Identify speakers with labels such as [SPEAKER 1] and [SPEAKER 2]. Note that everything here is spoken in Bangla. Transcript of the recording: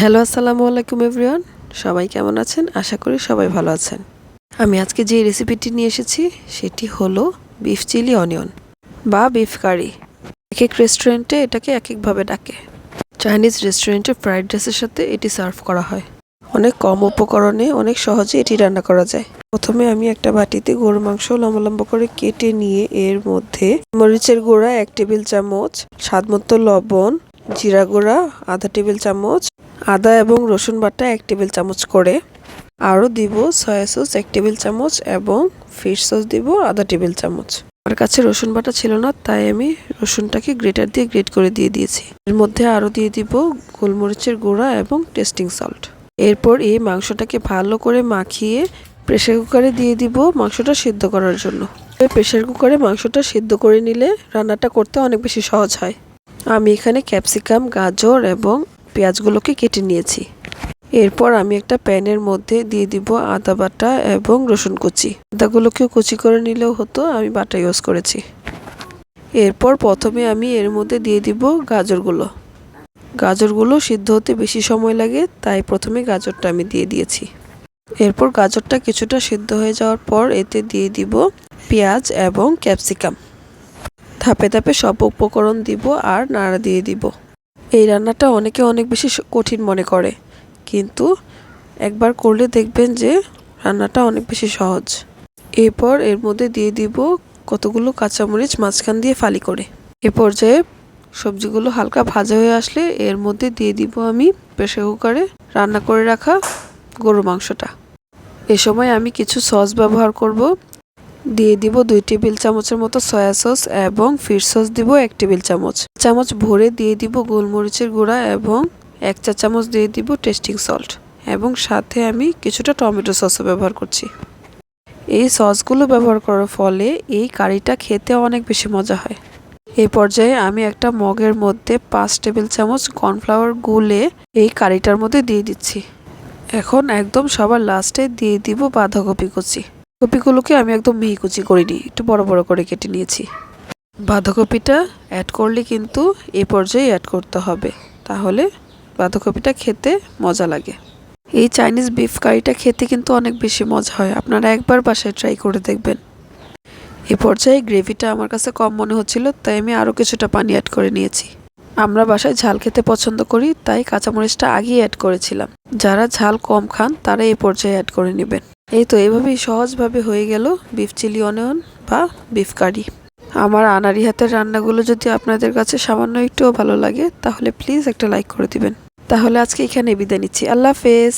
[SPEAKER 1] হ্যালো, আসসালামু আলাইকুম এভরিওয়ান। সবাই কেমন আছেন? আশা করি সবাই ভালো আছেন। আমি আজকে যে রেসিপিটি নিয়ে এসেছি, সেটি হলো বিফ চিলি অনিয়ন বা বিফ কারি। এক এক রেস্টুরেন্টে এটাকে এক একভাবে ডাকে চাইনিজ রেস্টুরেন্টে ফ্রাইড রাইসের সাথে এটি সার্ভ করা হয়। অনেক কম উপকরণে, অনেক সহজে এটি রান্না করা যায়। প্রথমে আমি একটা বাটিতে গরুর মাংস লম্বা করে কেটে নিয়ে এর মধ্যে মরিচের গুঁড়া, এক টেবিল চামচ, স্বাদমতো লবণ, জিরা গুঁড়া, আধা টেবিল চামচ আদা এবং রসুন বাটা এক টেবিল চামচ করে। আরও দিব সয়া সস এক টেবিল চামচ এবং ফিশ সস দিব আধা টেবিল চামচ। আমার কাছে রসুন বাটা ছিল না, তাই আমি রসুনটাকে গ্রেটার দিয়ে গ্রেট করে দিয়ে দিয়েছি। এর মধ্যে আরও দিয়ে দিব গোলমরিচের গুঁড়া এবং টেস্টিং সল্ট। এরপর এই মাংসটাকে ভালো করে মাখিয়ে প্রেসার কুকারে দিয়ে দিব মাংসটা সিদ্ধ করার জন্য। প্রেসার কুকারে মাংসটা সিদ্ধ করে নিলে রান্নাটা করতে অনেক বেশি সহজ হয়। আমি এখানে ক্যাপসিকাম, গাজর এবং পেঁয়াজগুলোকে কেটে নিয়েছি। এরপর আমি একটা প্যানের মধ্যে দিয়ে দিব আদা বাটা এবং রসুন কুচি। আদাগুলোকেও কুচি করে নিলেও হতো, আমি বাটা ইউজ করেছি। এরপর প্রথমে আমি এর মধ্যে দিয়ে দিব গাজরগুলো। গাজরগুলো সিদ্ধ হতে বেশি সময় লাগে, তাই প্রথমে গাজরটা আমি দিয়ে দিয়েছি। এরপর গাজরটা কিছুটা সিদ্ধ হয়ে যাওয়ার পর এতে দিয়ে দিব পেঁয়াজ এবং ক্যাপসিকাম। ধাপে ধাপে সব উপকরণ দিব আর নাড়া দিয়ে দিব। এই রান্নাটা অনেকে অনেক বেশি কঠিন মনে করে। কিন্তু একবার করলে দেখবেন যে রান্নাটা অনেক বেশি সহজ। এরপর এর মধ্যে দিয়ে দিব কতগুলো কাঁচামরিচ মাঝখান দিয়ে ফালি করে। এ পর্যায়ে সবজিগুলো হালকা ভাজা হয়ে আসলে এর মধ্যে দিয়ে দিব আমি প্রেসার কুকারে রান্না করে রাখা গরু মাংসটা। এ সময় আমি কিছু সস ব্যবহার করব। দিয়ে দিব দুই টেবিল চামচের মতো সয়া সস এবং ফিশ সস দিব এক টেবিল চামচ। চামচ ভরে দিয়ে দিব গোলমরিচের গুঁড়া এবং এক চা চামচ দিয়ে দিব টেস্টিং সল্ট এবং সাথে আমি কিছুটা টমেটো সসও ব্যবহার করছি। এই সসগুলো ব্যবহার করার ফলে এই কারিটা খেতে অনেক বেশি মজা হয়। এই পর্যায়ে আমি একটা মগের মধ্যে পাঁচ টেবিল চামচ কর্নফ্লাওয়ার গুলে এই কারিটার মধ্যে দিয়ে দিচ্ছি। এখন একদম সবার লাস্টে দিয়ে দিব বাঁধাকপি কুচি। কপিগুলোকে আমি একদম মিহি কুচি করিনি, একটু বড় বড় করে কেটে নিয়েছি। বাঁধাকপিটা অ্যাড করলে কিন্তু এ পর্যায়ে অ্যাড করতে হবে, তাহলে বাঁধাকপিটা খেতে মজা লাগে। এই চাইনিজ বিফ কারিটা খেতে কিন্তু অনেক বেশি মজা হয়, আপনারা একবার বাসায় ট্রাই করে দেখবেন। এ পর্যায়ে গ্রেভিটা আমার কাছে কম মনে হচ্ছিল, তাই আমি আরও কিছুটা পানি অ্যাড করে নিয়েছি। আমরা বাসায় ঝাল খেতে পছন্দ করি, তাই কাঁচামরিচটা আগেই অ্যাড করেছিলাম। যারা ঝাল কম খান, তারা এই পর্যায়ে অ্যাড করে নেবেন। এই তো এভাবেই সহজভাবে হয়ে গেল বিফ চিলি অনিয়ন বা বিফ কারি। আমার আনারি হাতের রান্নাগুলো যদি আপনাদের কাছে সামান্য একটুও ভালো লাগে, তাহলে প্লিজ একটা লাইক করে দিবেন। তাহলে আজকে এখানে বিদায় নিচ্ছি। আল্লাহ হাফেজ।